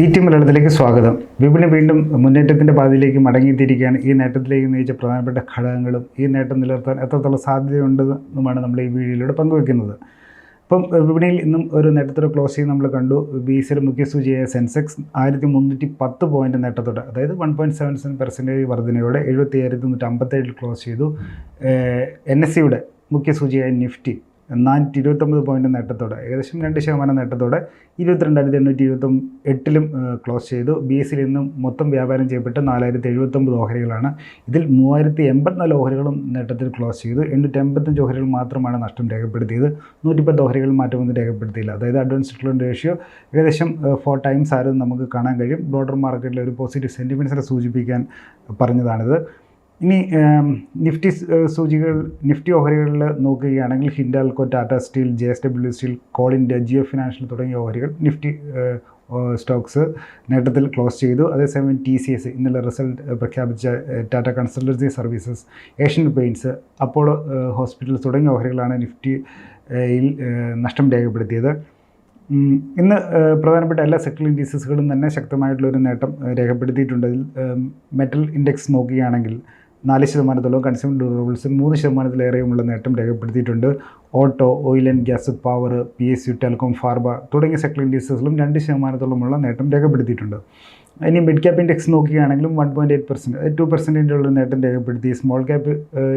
ഈ ടി മലയാളത്തിലേക്ക് സ്വാഗതം. വിപണി വീണ്ടും മുന്നേറ്റത്തിന്റെ പാതയിലേക്ക് മടങ്ങിത്തിരിക്കുകയാണ് ഈ നേട്ടത്തിലേക്ക് നയിച്ച പ്രധാനപ്പെട്ട ഘടകങ്ങളും ഈ നേട്ടം നിലനിർത്താൻ എത്രത്തോളം സാധ്യതയുണ്ടെന്നുമാണ് നമ്മൾ ഈ വീഡിയോയിലൂടെ പങ്കുവെക്കുന്നത് ഇപ്പം വിപണിയിൽ ഇന്നും ഒരു നേട്ടത്തോടെ ക്ലോസ് ചെയ്ത് നമ്മൾ കണ്ടു. ബി സിയുടെ മുഖ്യ സൂചിയായ സെൻസെക്സ് ആയിരത്തി മുന്നൂറ്റി പത്ത് പോയിന്റ് നേട്ടത്തോടെ അതായത് one point seven seven percentage വർധനയോടെ എഴുപത്തി ആയിരത്തി നൂറ്റി അമ്പത്തേഴിൽ ക്ലോസ് ചെയ്തു. എൻ എസ് സിയുടെ മുഖ്യ സൂചിയായ നിഫ്റ്റി നാനൂറ്റി ഇരുപത്തൊമ്പത് പോയിന്റ് നേട്ടത്തോടെ ഏകദേശം രണ്ട് ശതമാനം നേട്ടത്തോടെ ഇരുപത്തിരണ്ടായിരത്തി എണ്ണൂറ്റി ഇരുപത്തി എട്ടിലും ക്ലോസ് ചെയ്തു. ബി എസ് സിയിൽ നിന്നും മൊത്തം വ്യാപാരം ചെയ്യപ്പെട്ട് നാലായിരത്തി എഴുപത്തൊമ്പത് ഓഹരികളാണ്. ഇതിൽ മൂവായിരത്തി എൺപത്തിനാല് ഓഹരികളും നേട്ടത്തിൽ ക്ലോസ് ചെയ്തു. എണ്ണൂറ്റി എൺപത്തഞ്ച് ഓഹരികൾ മാത്രമാണ് നഷ്ടം രേഖപ്പെടുത്തിയത്. നൂറ്റിപ്പത്ത് ഓഹരികൾ മാറ്റമൊന്നും രേഖപ്പെടുത്തിയില്ല. അതായത് അഡ്വാൻസ് റിട്ടേൺ റേഷ്യോ ഏകദേശം ഫോർ ടൈംസ് ആയിരുന്നു നമുക്ക് കാണാൻ കഴിയും. ബ്രോഡർ മാർക്കറ്റിലെ ഒരു പോസിറ്റീവ് സെന്റിമെന്റ്സിനെ സൂചിപ്പിക്കാൻ പറഞ്ഞതാണിത്. ഇനി നിഫ്റ്റി സൂചികൾ നിഫ്റ്റി ഓഹരികളിൽ നോക്കുകയാണെങ്കിൽ Hindalco Tata steel J S W steel India Jio financial തുടങ്ങിയ ഓഹരികൾ നിഫ്റ്റി സ്റ്റോക്സ് നേട്ടത്തിൽ ക്ലോസ് ചെയ്തു. അതേസമയം ടി സി എസ് ഇന്നലെ റിസൾട്ട് പ്രഖ്യാപിച്ച Tata consultancy services Asian paints Apollo hospital തുടങ്ങിയ ഓഹരികളാണ് നിഫ്റ്റി ഏഹ്, യിൽ ഏഹ്, നഷ്ടം രേഖപ്പെടുത്തിയത്. ഇന്ന് പ്രധാനപ്പെട്ട എല്ലാ സെക്ടർ ഇൻഡീസസുകളും തന്നെ ശക്തമായിട്ടുള്ളൊരു നേട്ടം രേഖപ്പെടുത്തിയിട്ടുണ്ട്. മെറ്റൽ ഇൻഡെക്സ് നോക്കുകയാണെങ്കിൽ നാല് ശതമാനത്തോളം കൺസ്യൂമർ ഡ്യൂറബിൾസ് മൂന്ന് ശതമാനത്തിലേറെയുമുള്ള നേട്ടം രേഖപ്പെടുത്തിയിട്ടുണ്ട്. Auto oil and gas power P S U telecom pharma തുടങ്ങിയ സെക്ടർ ഇൻഡസ്ട്രീസിലും രണ്ട് ശതമാനത്തോളമുള്ള നേട്ടം രേഖപ്പെടുത്തിയിട്ടുണ്ട്. ഇനി മിഡ് ക്യാപ്പ് ഇൻഡെക്സ് നോക്കുകയാണെങ്കിലും one point eight percent two പെർസെന്റിന്റെ ഉള്ള നേട്ടം രേഖപ്പെടുത്തി സ്മോൾ ക്യാപ്പ്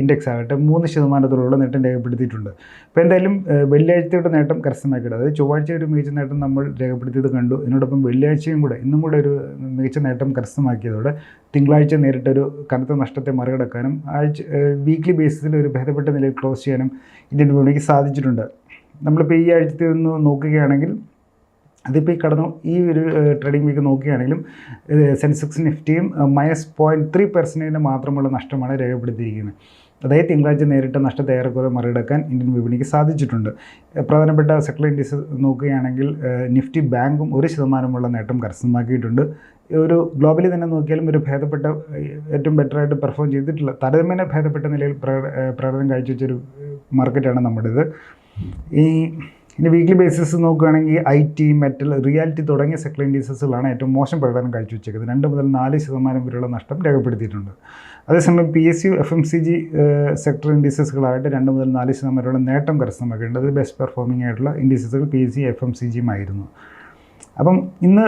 ഇൻഡെക്സ് ആകട്ടെ മൂന്ന് ശതമാനത്തിലുള്ള നേട്ടം രേഖപ്പെടുത്തിയിട്ടുണ്ട്. അപ്പോൾ എന്തായാലും വെള്ളിയാഴ്ചയുടെ നേട്ടം കരസ്ഥമാക്കിയിട്ട് അതായത് ചൊവ്വാഴ്ച ഒരു മികച്ച നേട്ടം നമ്മൾ രേഖപ്പെടുത്തിയത് കണ്ടു. ഇതിനോടൊപ്പം വെള്ളിയാഴ്ചയും കൂടെ ഇന്നും കൂടെ ഒരു മികച്ച നേട്ടം കരസ്ഥമാക്കിയതോടെ തിങ്കളാഴ്ച നേരിട്ടൊരു കനത്ത നഷ്ടത്തെ മറികടക്കാനും ആഴ്ച വീക്ക്ലി ബേസിസിൽ ഒരു ഭേദപ്പെട്ട നിലയിൽ ക്ലോസ് ചെയ്യാനും ഇന്ത്യൻ വിപണിക്ക് സാധിച്ചിട്ടുണ്ട്. നമ്മളിപ്പോൾ ഈ ആഴ്ചത്തിൽ നിന്ന് നോക്കുകയാണെങ്കിൽ അതിപ്പോൾ ഈ കടന്നു ഈ ഒരു ട്രേഡിംഗ് വീക്ക് നോക്കുകയാണെങ്കിലും സെൻസെക്സ് നിഫ്റ്റിയും മൈനസ് പോയിന്റ് ത്രീ പെർസെന്റേജിന് മാത്രമുള്ള നഷ്ടമാണ് രേഖപ്പെടുത്തിയിരിക്കുന്നത്. അതായത് തിങ്കളാഴ്ച നേരിട്ട നഷ്ടത്തെ ഏറെക്കുറെ മറികടക്കാൻ ഇന്ത്യൻ വിപണിക്ക് സാധിച്ചിട്ടുണ്ട്. പ്രധാനപ്പെട്ട സെക്ടർ ഇൻഡീസ് നോക്കുകയാണെങ്കിൽ നിഫ്റ്റി ബാങ്കും ഒരു ശതമാനമുള്ള നേട്ടം കരസ്ഥമാക്കിയിട്ടുണ്ട്. ഒരു ഗ്ലോബലി തന്നെ നോക്കിയാലും ഒരു ഭേദപ്പെട്ട ഏറ്റവും ബെറ്ററായിട്ട് പെർഫോം ചെയ്തിട്ടില്ല താരതമ്യേന ഭേദപ്പെട്ട നിലയിൽ പ്രകടനം കാഴ്ചവെച്ചൊരു മാർക്കറ്റാണ് നമ്മുടേത്. ഈ ഇനി വീക്ക്ലി ബേസിസ് നോക്കുകയാണെങ്കിൽ ഐ ടി മെറ്റൽ റിയാലിറ്റി തുടങ്ങിയ സെക്ടർ ഇൻഡീസസുകളാണ് ഏറ്റവും മോശം പ്രകടനം കാഴ്ചവെച്ചേക്കുന്നത്. രണ്ട് മുതൽ നാല് ശതമാനം വരെയുള്ള നഷ്ടം രേഖപ്പെടുത്തിയിട്ടുണ്ട്. അതേസമയം P S U F M C G sector ഇൻഡീസസുകളായിട്ട് രണ്ട് മുതൽ നാല് ശതമാനം വരെയുള്ള നേട്ടം കരസ്ഥമാക്കിയിട്ടുണ്ട്. അത് ബെസ്റ്റ് പെർഫോമിംഗ് ആയിട്ടുള്ള ഇൻഡീസസുകൾ P S C F M C ജിയും ആയിരുന്നു അപ്പം ഇന്ന്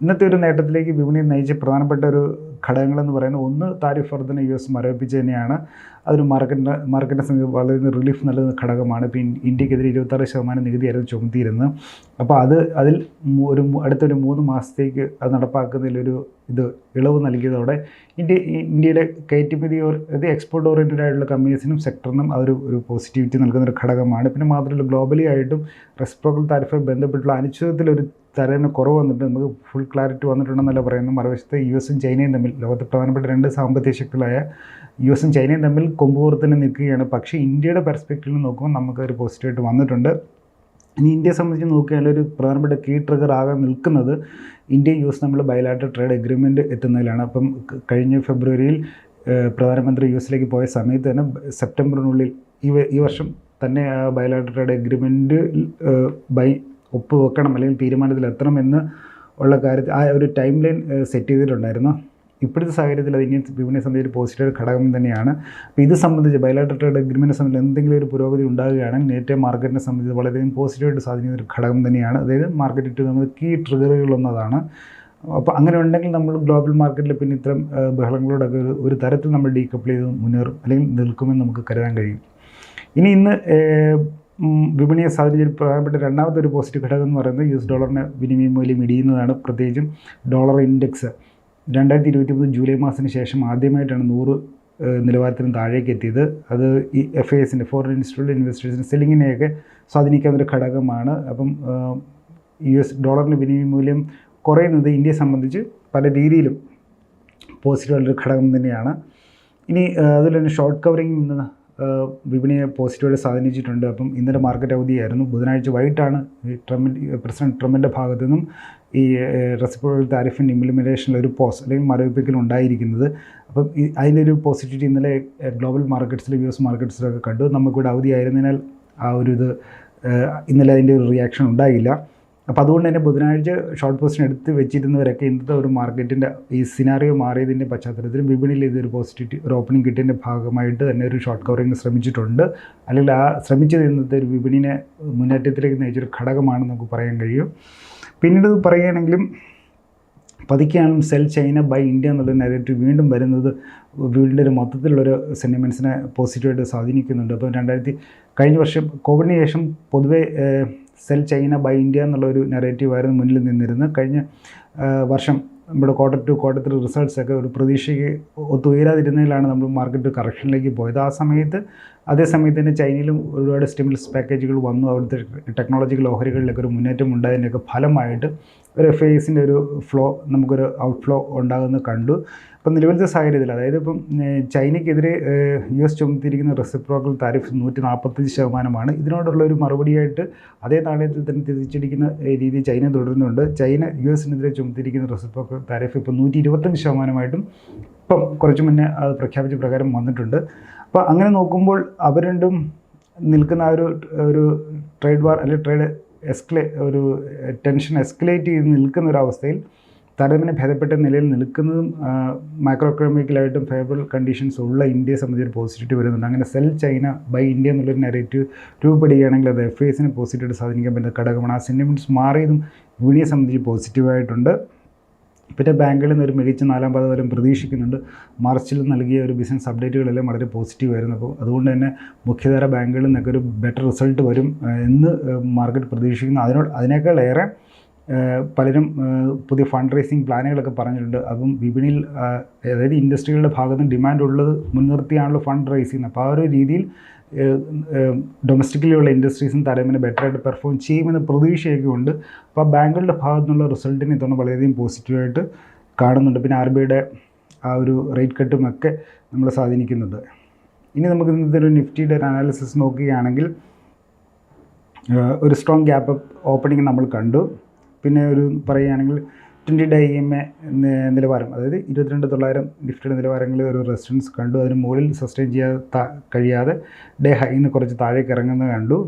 ഇന്നത്തെ ഒരു നേട്ടത്തിലേക്ക് വിപണിയെ നയിച്ച പ്രധാനപ്പെട്ട ഒരു ഘടകങ്ങളെന്ന് പറയുന്നത് ഒന്ന് താരിഫ് വർധന യു എസ് മരവിപ്പിച്ച് തന്നെയാണ് അതൊരു മാർക്കറ്റിന്റെ മാർക്കറ്റിനെ സംബന്ധിച്ച് വളരെ റിലീഫ് നൽകുന്ന ഘടകമാണ്. ഇപ്പോൾ ഇൻ- ഇന്ത്യക്കെതിരെ ഇരുപത്താറ് ശതമാനം നികുതിയായിരുന്നു ചുമത്തിയിരുന്നത് അപ്പോൾ അത് അതിൽ ഒരു അടുത്തൊരു മൂന്ന് മാസത്തേക്ക് അത് നടപ്പാക്കുന്നതിലൊരു ഇത് ഇളവ് നൽകിയതോടെ ഇന്ത്യ ഇന്ത്യയുടെ കയറ്റുമതി അതായത് എക്സ്പോർട്ട് ഓറിയന്റഡ് ആയിട്ടുള്ള കമ്പനീസിനും സെക്ടറിനും അതൊരു ഒരു പോസിറ്റിവിറ്റി നൽകുന്ന ഒരു ഘടകമാണ്. പിന്നെ മാത്രമല്ല ഗ്ലോബലി ആയിട്ടും റെസ്പ്രോക്കൽ താരിഫുമായി ബന്ധപ്പെട്ടുള്ള അനിശ്ചിതത്തിലൊരു തരേന കുറവ് വന്നിട്ട് നമുക്ക് ഫുൾ ക്ലാരിറ്റി വന്നിട്ടുണ്ടെന്നല്ല പറയുന്നു മറുവശത്ത് യു എസും ചൈനയും തമ്മിൽ ലോകത്തെ പ്രധാനപ്പെട്ട രണ്ട് സാമ്പത്തിക ശക്തികളായ യു എസും ചൈനയും തമ്മിൽ കൊമ്പുകൂർത്തിന് നിൽക്കുകയാണ്. പക്ഷേ ഇന്ത്യയുടെ പെർസ്പെക്റ്റീവിൽ നോക്കുമ്പോൾ നമുക്ക് ഒരു പോസിറ്റീവായിട്ട് വന്നിട്ടുണ്ട്. ഇനി ഇന്ത്യയെ സംബന്ധിച്ച് നോക്കുകയാണെങ്കിൽ ഒരു പ്രധാനപ്പെട്ട കീ ട്രിഗർ ആകാൻ നിൽക്കുന്നത് ഇന്ത്യ യു എസ് തമ്മിൽ ബയലാറ്റർ ട്രേഡ് എഗ്രിമെന്റ് എത്തുന്നതിലാണ്. അപ്പം കഴിഞ്ഞ ഫെബ്രുവരിയിൽ പ്രധാനമന്ത്രി യു എസിലേക്ക് പോയ സമയത്ത് തന്നെ സെപ്റ്റംബറിനുള്ളിൽ ഈ ഈ വർഷം തന്നെ ബയലാറ്റർ ട്രേഡ് എഗ്രിമെന്റ് ബൈ ഒപ്പുവെക്കണം അല്ലെങ്കിൽ തീരുമാനത്തിൽ എത്തണമെന്ന് ഉള്ള കാര്യത്തിൽ ആ ഒരു ടൈം ലൈൻ സെറ്റ് ചെയ്തിട്ടുണ്ടായിരുന്നു. ഇപ്പോഴത്തെ സാഹചര്യത്തിൽ അത് ഇന്ത്യൻ വിപണിയെ സംബന്ധിച്ച് ഒരു പോസിറ്റീവ് ഘടകം തന്നെയാണ്. അപ്പോൾ ഇത് സംബന്ധിച്ച് ബയലാറ്റർ ട്രേഡ് അഗ്രിമെന്റിനെ സംബന്ധിച്ച് എന്തെങ്കിലും ഒരു പുരോഗതി ഉണ്ടാകുകയാണെങ്കിൽ നേരത്തെ മാർക്കറ്റിനെ സംബന്ധിച്ച് വളരെയധികം പോസിറ്റീവായിട്ട് സ്വാധീനിക്കുന്ന ഒരു ഘടകം തന്നെയാണ്. അതായത് മാർക്കറ്റ് ഇട്ട് നമുക്ക് കീ ട്രിഗറുകളൊന്നതാണ് അപ്പോൾ അങ്ങനെ ഉണ്ടെങ്കിൽ നമ്മൾ ഗ്ലോബൽ മാർക്കറ്റിൽ പിന്നെ ഇത്തരം ബഹളങ്ങളോടൊക്കെ ഒരു തരത്തിൽ നമ്മൾ ഡീകപ്പിൾ ചെയ്ത് മുന്നേറും അല്ലെങ്കിൽ നിൽക്കുമെന്ന് നമുക്ക് കരുതാൻ കഴിയും. ഇനി ഇന്ന് വിപണിയെ ഒരു പ്രധാനപ്പെട്ട രണ്ടാമത്തെ ഒരു പോസിറ്റീവ് ഘടകം എന്ന് പറയുന്നത് യു എസ് ഡോളറിന് വിനിമയ മൂല്യം ഇടിയുന്നതാണ്. പ്രത്യേകിച്ചും ഡോളർ ഇൻഡെക്സ്. രണ്ടായിരത്തി ഇരുപത്തി മൂന്ന് ജൂലൈ മാസത്തിന് ശേഷം ആദ്യമായിട്ടാണ് നൂറ് നിലവാരത്തിന് താഴേക്ക് എത്തിയത്. അത് ഈ എഫ് ഐ എസിന്റെ ഫോറിൻ ഇൻസ്റ്റിറ്റ്യൂട്ട് ഇൻവെസ്റ്റേഴ്സിന്റെ സെല്ലിങ്ങിനെയൊക്കെ സ്വാധീനിക്കാവുന്ന ഒരു ഘടകമാണ്. അപ്പം യു എസ് ഡോളറിന്റെ വിനിമയ മൂല്യം കുറയുന്നത് ഇന്ത്യയെ സംബന്ധിച്ച് പല രീതിയിലും പോസിറ്റീവായിട്ടുള്ളൊരു ഘടകം തന്നെയാണ്. ഇനി അതിൽ തന്നെ ഷോർട്ട് കവറിങ് ഇന്ന് ഏഹ്, വിപണിയെ പോസിറ്റീവായിട്ട് സ്വാധീനിച്ചിട്ടുണ്ട്. അപ്പം ഇന്നലെ മാർക്കറ്റ് അവധിയായിരുന്നു. ബുധനാഴ്ച വൈകിട്ടാണ് ട്രംപിന്റെ പ്രസിഡന്റ് ട്രംപിന്റെ ഭാഗത്തു നിന്നും ഈ റെസിപ്രോക്കൽ താരിഫിന്റെ ഇംപ്ലിമെന്റേഷനിൽ ഒരു പോസ് അല്ലെങ്കിൽ മരവിപ്പിക്കൽ ഉണ്ടായിരിക്കുന്നത്. അപ്പം അതിന്റെ പോസിറ്റിവിറ്റി ഇന്നലെ ഗ്ലോബൽ മാർക്കറ്റ്സിൽ യു എസ് മാർക്കറ്റ്സിലൊക്കെ കണ്ടു. നമുക്കിവിടെ അവധിയായിരുന്നതിനാൽ ആ ഒരു ഇത് ഇന്നലെ അതിന്റെ ഒരു റിയാക്ഷൻ ഉണ്ടായില്ല. അപ്പോൾ അതുകൊണ്ട് തന്നെ ബുധനാഴ്ച ഷോർട്ട് പൊസിഷൻ എടുത്ത് വെച്ചിരുന്നവരൊക്കെ ഇന്നത്തെ ഒരു മാർക്കറ്റിന്റെ ഈ സിനാറിയോ മാറിയതിന്റെ പശ്ചാത്തലത്തിൽ വിപണിയിൽ ഇതൊരു പോസിറ്റീവ് ഒരു ഓപ്പണിംഗ് കിട്ടിയതിന്റെ ഭാഗമായിട്ട് തന്നെ ഒരു ഷോർട്ട് കവറിങ് ശ്രമിച്ചിട്ടുണ്ട്. അല്ലെങ്കിൽ ആ ശ്രമിച്ചത് ഇന്നത്തെ ഒരു വിപണിനെ മുന്നേറ്റത്തിലേക്ക് നയിച്ചൊരു ഘടകമാണെന്ന് നമുക്ക് പറയാൻ കഴിയും. പിന്നീട് പറയുകയാണെങ്കിലും പതുക്കെയാണ് സെൽ ചൈന ബൈ ഇന്ത്യ എന്നുള്ള നെഗറ്റീവ് വീണ്ടും വരുന്നത്. വീടിന്റെ ഒരു മൊത്തത്തിലുള്ളൊരു സെന്റിമെന്റ്സിനെ പോസിറ്റീവായിട്ട് സ്വാധീനിക്കുന്നുണ്ട്. അപ്പോൾ രണ്ടായിരത്തി കഴിഞ്ഞ വർഷം കോവിഡിന് ശേഷം പൊതുവേ സെൽ ചൈന ബൈ ഇന്ത്യ എന്നുള്ളൊരു നെറേറ്റീവായിരുന്നു മുന്നിൽ നിന്നിരുന്നത്. കഴിഞ്ഞ വർഷം നമ്മുടെ quarter two quarter three results ഒക്കെ ഒരു പ്രതീക്ഷയ്ക്ക് ഒത്തുയരാതിരുന്നതിലാണ് നമ്മൾ മാർക്കറ്റ് കറക്ഷനിലേക്ക് പോയത്. ആ സമയത്ത് അതേ സമയത്ത് തന്നെ ചൈനയിലും ഒരുപാട് സ്റ്റിമുലസ് പാക്കേജുകൾ വന്നു. അവിടുത്തെ ടെക്നോളജിക്കൽ ഓഹരികളിലൊക്കെ ഒരു മുന്നേറ്റം ഉണ്ടായതിന്റെയൊക്കെ ഫലമായിട്ട് ഒരു എഫ് ഐസിന്റെ ഒരു ഫ്ലോ നമുക്കൊരു ഔട്ട് ഫ്ലോ ഉണ്ടാകുന്നത് കണ്ടു. അപ്പം നിലവിലത്തെ സാഹചര്യത്തിൽ അതായത് ഇപ്പം ചൈനയ്ക്കെതിരെ യു എസ് ചുമത്തിയിരിക്കുന്ന റെസിപ്രോക്കൽ താരിഫ് നൂറ്റി നാൽപ്പത്തഞ്ച് ശതമാനമാണ്. ഇതിനോടുള്ള ഒരു മറുപടിയായിട്ട് അതേ നാണയത്തിൽ തന്നെ തിരിച്ചടിക്കുന്ന രീതി ചൈന തുടരുന്നുണ്ട്. ചൈന യു എസിനെതിരെ ചുമത്തിയിരിക്കുന്ന റെസിപ്രോക്കൽ താരിഫ് ഇപ്പോൾ നൂറ്റി ഇരുപത്തഞ്ച് ശതമാനമായിട്ടും ഇപ്പം കുറച്ച് മുന്നേ അത് പ്രഖ്യാപിച്ച പ്രകാരം വന്നിട്ടുണ്ട്. അപ്പോൾ അങ്ങനെ നോക്കുമ്പോൾ അവർ രണ്ടും നിൽക്കുന്ന ആ ഒരു ഒരു ട്രേഡ് വാർ അല്ലെങ്കിൽ ട്രേഡ് എസ്കലേ ഒരു ടെൻഷൻ എസ്കലേറ്റ് ചെയ്ത് നിൽക്കുന്ന ഒരു അവസ്ഥയിൽ താരതമ്യം ഭേദപ്പെട്ട നിലയിൽ നിൽക്കുന്നതും മാക്രോ എക്കണോമിക്കലായിട്ടും ഫേവറബിൾ കണ്ടീഷൻസ് ഉള്ള ഇന്ത്യയെ സംബന്ധിച്ച് പോസിറ്റീവ് വരുന്നുണ്ട്. അങ്ങനെ സെൽ ചൈന ബൈ ഇന്ത്യ എന്നുള്ളൊരു നെറേറ്റീവ് രൂപപ്പെടുകയാണെങ്കിൽ അത് എഫ് ഐസിനെ പോസിറ്റീവായിട്ട് സ്വാധീനിക്കാൻ പറ്റുന്ന ഘടകമാണ്. ആ സെന്റിമെന്റ്സ് മാറിയതും വിപണിയെ സംബന്ധിച്ച് പോസിറ്റീവായിട്ടുണ്ട് പിന്നെ ബാങ്കുകളിൽ നിന്ന് ഒരു മികച്ച നാലാം വരും പ്രതീക്ഷിക്കുന്നുണ്ട്. മാർച്ചിൽ നൽകിയ ഒരു ബിസിനസ് അപ്ഡേറ്റുകളെല്ലാം വളരെ പോസിറ്റീവ് ആയിരുന്നു. അപ്പോൾ അതുകൊണ്ട് തന്നെ മുഖ്യധാര ബാങ്കുകളിൽ നിന്നൊക്കെ ഒരു ബെറ്റർ റിസൾട്ട് വരും എന്ന് മാർക്കറ്റ് പ്രതീക്ഷിക്കുന്നു. അതിനോട് അതിനേക്കാൾ ഏറെ പലരും പുതിയ ഫണ്ട് റേസിംഗ് പ്ലാനുകളൊക്കെ പറഞ്ഞിട്ടുണ്ട്. അപ്പം വിപണിയിൽ അതായത് ഇൻഡസ്ട്രികളുടെ ഭാഗത്ത് ഡിമാൻഡ് ഉള്ളത് മുൻനിർത്തിയാണല്ലോ ഫണ്ട് റേസ് ചെയ്യുന്നത് അപ്പോൾ ആ ഒരു രീതിയിൽ ഡൊമസ്റ്റിക്കലിയുള്ള ഇൻഡസ്ട്രീസും താരതമ്യം ബെറ്ററായിട്ട് പെർഫോം ചെയ്യുമെന്ന് പ്രതീക്ഷയൊക്കെ ഉണ്ട്. അപ്പോൾ ബാങ്കുകളുടെ ഭാഗത്തു നിന്നുള്ള റിസൾട്ടിനെ ഇത്തവണ വളരെയധികം പോസിറ്റീവായിട്ട് കാണുന്നുണ്ട്. പിന്നെ ആർ ബി ഐയുടെ ആ ഒരു റേറ്റ് കട്ടും ഒക്കെ നമ്മളെ സ്വാധീനിക്കുന്നുണ്ട്. ഇനി നമുക്ക് ഇന്നത്തെ ഒരു നിഫ്റ്റിയുടെ ഒരു അനാലിസിസ് നോക്കുകയാണെങ്കിൽ ഒരു സ്ട്രോങ് ഗ്യാപ്പ് ഓപ്പണിംഗ് നമ്മൾ കണ്ടു. പിന്നെ ഒരു പറയുകയാണെങ്കിൽ ട്വന്റി ഡേ എം എ നിലവാരം അതായത് ഇരുപത്തിരണ്ട് തൊള്ളായിരം നിഫ്റ്റിയുടെ നിലവാരങ്ങളിൽ ഒരു റെസിസ്റ്റൻസ് കണ്ടു. അതിന് മുകളിൽ സസ്റ്റെയിൻ ചെയ്യാൻ കഴിയാതെ ഡേ ഹൈ നിന്ന് കുറച്ച് താഴേക്ക് ഇറങ്ങുന്നത് കണ്ടു.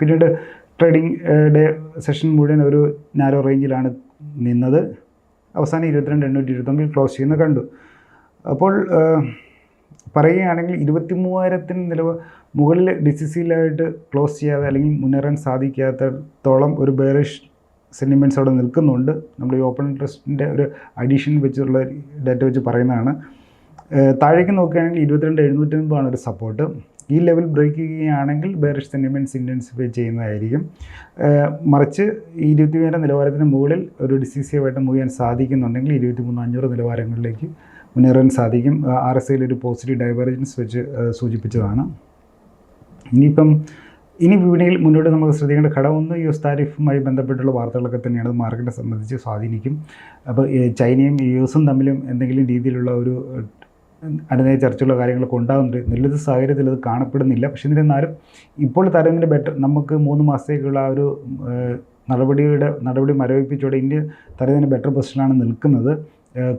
പിന്നീട് ട്രേഡിംഗ് ഡേ സെഷൻ മുഴുവൻ ഒരു നാരോ റേഞ്ചിലാണ് നിന്നത്. അവസാനം ഇരുപത്തിരണ്ട് എണ്ണൂറ്റി ഇരുപത്തൊമ്പതിൽ ക്ലോസ് ചെയ്യുന്നത് കണ്ടു. അപ്പോൾ പറയുകയാണെങ്കിൽ ഇരുപത്തി മൂവായിരത്തിന് നിലവ് മുകളിൽ ഡിസിസിയിലായിട്ട് ക്ലോസ് ചെയ്യാതെ അല്ലെങ്കിൽ മുന്നേറാൻ സാധിക്കാത്തത്തോളം ഒരു ബെയറിഷ് സെന്റിമെന്റ്സ് അവിടെ നിൽക്കുന്നുണ്ട്. നമ്മൾ ഈ ഓപ്പൺ ഇൻട്രസ്റ്റിന്റെ ഒരു അഡീഷൻ വെച്ചുള്ള ഡാറ്റ വെച്ച് പറയുന്നതാണ്. താഴേക്ക് നോക്കുകയാണെങ്കിൽ ഇരുപത്തിരണ്ട് എഴുന്നൂറ്റൻപതാണ് ഒരു സപ്പോർട്ട് ഈ ലെവൽ ബ്രേക്ക് ചെയ്യുകയാണെങ്കിൽ ബെയറിഷ് സെന്റിമെന്റ്സ് ഇന്റൻസിഫൈ ചെയ്യുന്നതായിരിക്കും. മറിച്ച് ഈ ഇരുപത്തി മൂവായിരം നിലവാരത്തിന് മുകളിൽ ഒരു ഡിസിസിയായിട്ട് മൂവ് ചെയ്യാൻ സാധിക്കുന്നുണ്ടെങ്കിൽ ഇരുപത്തി മൂന്ന് അഞ്ഞൂറ് നിലവാരങ്ങളിലേക്ക് മുന്നേറാൻ സാധിക്കും. ആർ എസ് ഐയിൽ ഒരു പോസിറ്റീവ് ഡൈവേർജൻസ് വെച്ച് സൂചിപ്പിച്ചതാണ്. ഇനിയിപ്പം ഇനി വിപണിയിൽ മുന്നോട്ട് നമുക്ക് ശ്രദ്ധിക്കേണ്ട ഘടകം ഒന്ന് യു എസ് താരിഫുമായി ബന്ധപ്പെട്ടുള്ള വാർത്തകളൊക്കെ തന്നെയാണ്. അത് മാർക്കറ്റിനെ സംബന്ധിച്ച് സ്വാധീനിക്കും. അപ്പോൾ ചൈനയും യു എസും തമ്മിലും എന്തെങ്കിലും രീതിയിലുള്ള ഒരു അനുനയ ചർച്ചയുള്ള കാര്യങ്ങളൊക്കെ ഉണ്ടാകുന്നുണ്ട് നല്ലൊരു സാഹചര്യത്തിൽ അത് കാണപ്പെടുന്നില്ല. പക്ഷേ എന്നിരുന്നാലും ഇപ്പോൾ താരതമ്യം ബെറ്റർ നമുക്ക് മൂന്ന് മാസത്തേക്കുള്ള ആ ഒരു നടപടിയുടെ നടപടി മരവിപ്പിച്ചോടെ ഇന്ത്യ തരതിന് ബെറ്റർ പൊസിഷനാണ് നിൽക്കുന്നത്.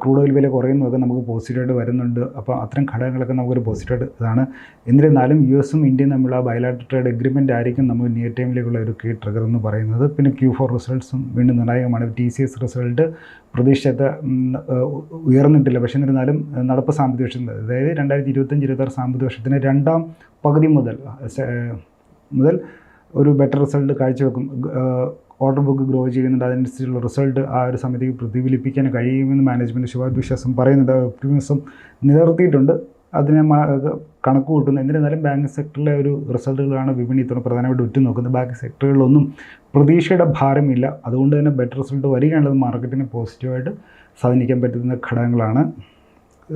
ക്രൂഡ് ഓയിൽ വില കുറയുന്നതൊക്കെ നമുക്ക് പോസിറ്റീവായിട്ട് വരുന്നുണ്ട്. അപ്പോൾ അത്തരം ഘടകങ്ങളൊക്കെ നമുക്കൊരു പോസിറ്റീവായിട്ട് ഇതാണ്. എന്നിരുന്നാലും യു എസും ഇന്ത്യയും തമ്മിലുള്ള ബയലാറ്റർ ട്രേഡ് എഗ്രിമെന്റ് ആയിരിക്കും നമ്മൾ നിയർ ടൈമിലേക്കുള്ള ഒരു കീ ട്രിഗർ എന്ന് പറയുന്നത്. പിന്നെ ക്യൂ ഫോർ റിസൾട്ട്സും വീണ്ടും നിർണായകമാണ്. ടി സി എസ് റിസൾട്ട് പ്രതീക്ഷത്ത് ഉയർന്നിട്ടില്ല. പക്ഷേ എന്നിരുന്നാലും നടപ്പ് സാമ്പത്തിക വർഷം അതായത് രണ്ടായിരത്തി ഇരുപത്തഞ്ച് ഇരുപത്താറ് സാമ്പത്തിക വർഷത്തിന്റെ രണ്ടാം പകുതി മുതൽ മുതൽ ഒരു ബെറ്റർ റിസൾട്ട് കാഴ്ചവെക്കും. ഓർഡർ ബുക്ക് ഗ്രോ ചെയ്യുന്നുണ്ട്. അതനുസരിച്ചുള്ള റിസൾട്ട് ആ ഒരു സമിതിക്ക് പ്രതിഫലിപ്പിക്കാൻ കഴിയുമെന്ന് മാനേജ്മെന്റ് ശുഭാവിശ്വാസം പറയുന്നുണ്ട് ഒപ്റ്റിമിസം നിലനിർത്തിയിട്ടുണ്ട്. അതിനെ കണക്ക് കൂട്ടുന്നു. എന്നിരുന്നാലും ബാങ്ക് സെക്ടറിലെ ഒരു റിസൾട്ടുകളാണ് വിപണി ഇത്തവണ പ്രധാനമായിട്ട് ഉറ്റുനോക്കുന്നത്. ബാക്കി സെക്ടറുകളിലൊന്നും പ്രതീക്ഷയുടെ ഭാരമില്ല. അതുകൊണ്ട് തന്നെ ബെറ്റർ റിസൾട്ട് വരികയാണുള്ളത് മാർക്കറ്റിനെ പോസിറ്റീവായിട്ട് സ്വാധീനിക്കാൻ പറ്റുന്ന ഘടകങ്ങളാണ്.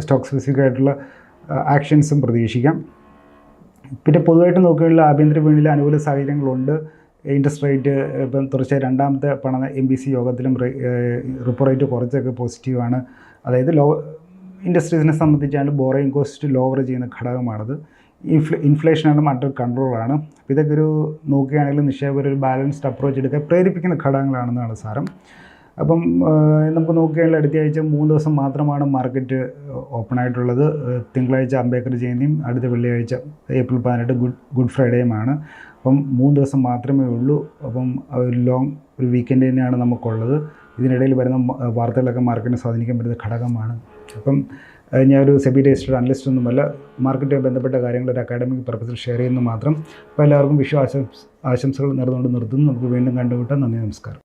സ്റ്റോക്ക് സ്പെസിഫിക് ആയിട്ടുള്ള ആക്ഷൻസും പ്രതീക്ഷിക്കാം. പിന്നെ പൊതുവായിട്ട് നോക്കുകയാണെങ്കിൽ ആഭ്യന്തര വിപണിയിൽ അനുകൂല സാഹചര്യങ്ങളുണ്ട്. ഇൻട്രസ്റ്റ് റേറ്റ് ഇപ്പം തുടർച്ചയായി രണ്ടാമത്തെ പണ എം ബി സി യോഗത്തിലും റിപ്പോ റേറ്റ് കുറച്ചൊക്കെ പോസിറ്റീവാണ് അതായത് ലോ ഇൻഡസ്ട്രീസിനെ സംബന്ധിച്ചാണ് ബോറിങ് കോസ്റ്റ് ലോവർ ചെയ്യുന്ന ഘടകമാണത്. ഇൻഫ്ല ഇൻഫ്ലേഷനാണ് അണ്ടർ കൺട്രോളാണ് അപ്പോൾ ഇതൊക്കെ ഒരു നോക്കുകയാണെങ്കിൽ നിക്ഷേപകർ ഒരു ബാലൻസ്ഡ് അപ്രോച്ച് എടുക്കാൻ പ്രേരിപ്പിക്കുന്ന ഘടകങ്ങളാണെന്നാണ് സാരം. അപ്പം നമുക്ക് നോക്കുകയാണെങ്കിൽ അടുത്ത ആഴ്ച മൂന്ന് ദിവസം മാത്രമാണ് മാർക്കറ്റ് ഓപ്പൺ ആയിട്ടുള്ളത്. തിങ്കളാഴ്ച അംബേദ്കർ ജയന്തിയും അടുത്ത വെള്ളിയാഴ്ച ഏപ്രിൽ പതിനെട്ട് ഗുഡ് ഗുഡ് ഫ്രൈഡേയുമാണ്. അപ്പം മൂന്ന് ദിവസം മാത്രമേ ഉള്ളൂ. അപ്പം ഒരു ലോങ് ഒരു വീക്കെൻഡ് തന്നെയാണ് നമുക്കുള്ളത്. ഇതിനിടയിൽ വരുന്ന വാർത്തകളൊക്കെ മാർക്കറ്റിനെ സ്വാധീനിക്കാൻ പറ്റുന്ന ഘടകമാണ്. അപ്പം ഞാനൊരു സെബി രജിസ്റ്റർഡ് അനലിസ്റ്റ് ഒന്നുമല്ല. മാർക്കറ്റുമായി ബന്ധപ്പെട്ട കാര്യങ്ങൾ ഒരു അക്കാഡമിക് പർപ്പസിൽ ഷെയർ ചെയ്യുന്നു മാത്രം. അപ്പോൾ എല്ലാവർക്കും വിഷു ആശംസ ആശംസകൾ നേർന്നുകൊണ്ട് നിർത്തുന്നു. നമുക്ക് വീണ്ടും കണ്ടുമുട്ടാം. നന്ദി നമസ്കാരം.